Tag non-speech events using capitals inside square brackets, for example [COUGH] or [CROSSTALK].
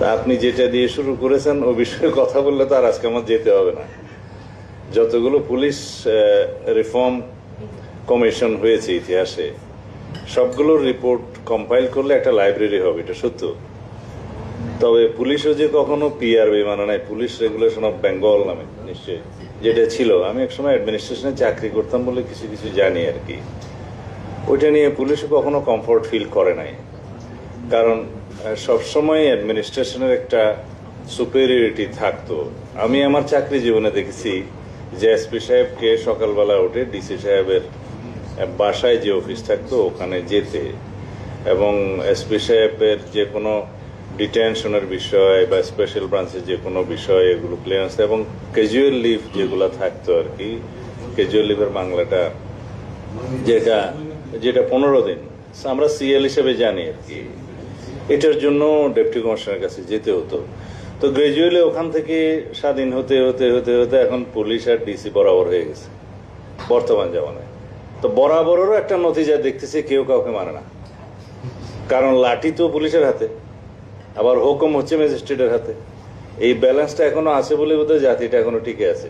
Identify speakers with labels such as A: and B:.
A: তা আপনি যেটা দিয়ে শুরু করেছেন, ও বিষয়ে [LAUGHS] কথা বললে তো আর আজকে আমার যেতে হবে না। যতগুলো পুলিশ রিফর্ম কমিশন হয়েছে ইতিহাসে সবগুলোর রিপোর্ট কম্পাইল করলে একটা লাইব্রেরি হবে, এটা সত্য। তবে পুলিশও যে কখনো পিআরবি মানে নাই, পুলিশ রেগুলেশন অফ বেঙ্গল নামে, নিশ্চয়ই। যেটা ছিল, আমি একসময় অ্যাডমিনিস্ট্রেশনে চাকরি করতাম বলে কিছু কিছু জানি আর কি। ওইটা নিয়ে পুলিশও কখনো কমফোর্ট ফিল করে নাই। কারণ সবসময় অ্যাডমিনিস্ট্রেশনের একটা সুপেরিয়রিটি থাকতো। আমি আমার চাকরি জীবনে দেখেছি যে এসপি সাহেবকে সকালবেলা উঠে ডিসি সাহেবের বাসায় যে অফিস থাকতো, ওখানে যেতে। এবং এসপি সাহেবের যে কোনো ডিটেনশনের বিষয় বা স্পেশাল ব্রাঞ্চের যে কোনো বিষয়, এগুলো ক্লিয়ারেন্স এবং ক্যাজুয়াল লিভ যেগুলো থাকতো আর কি ক্যাজুয়াল লিভের বাংলাটা যেটা যেটা পনেরো দিন। আমরা সিএল হিসেবে জানি আর কি। এটার জন্য ডেপুটি কমিশনারের কাছে যেতে হতো। তো গ্রাজুয়ালি ওখান থেকে স্বাধীন হতে হতে হতে হতে এখন পুলিশ আর ডিসি বরাবর হয়ে গেছে, বর্তমান জামানায়। তো বরাবরেরও একটা নতিজা দেখতেছি, কেউ কাউকে মানে না। কারণ লাঠি তো পুলিশের হাতে, আবার হুকুম হচ্ছে ম্যাজিস্ট্রেটের হাতে। এই ব্যালেন্সটা এখনও আছে বলে বোধহয় জাতিটা এখনও টিকে আছে।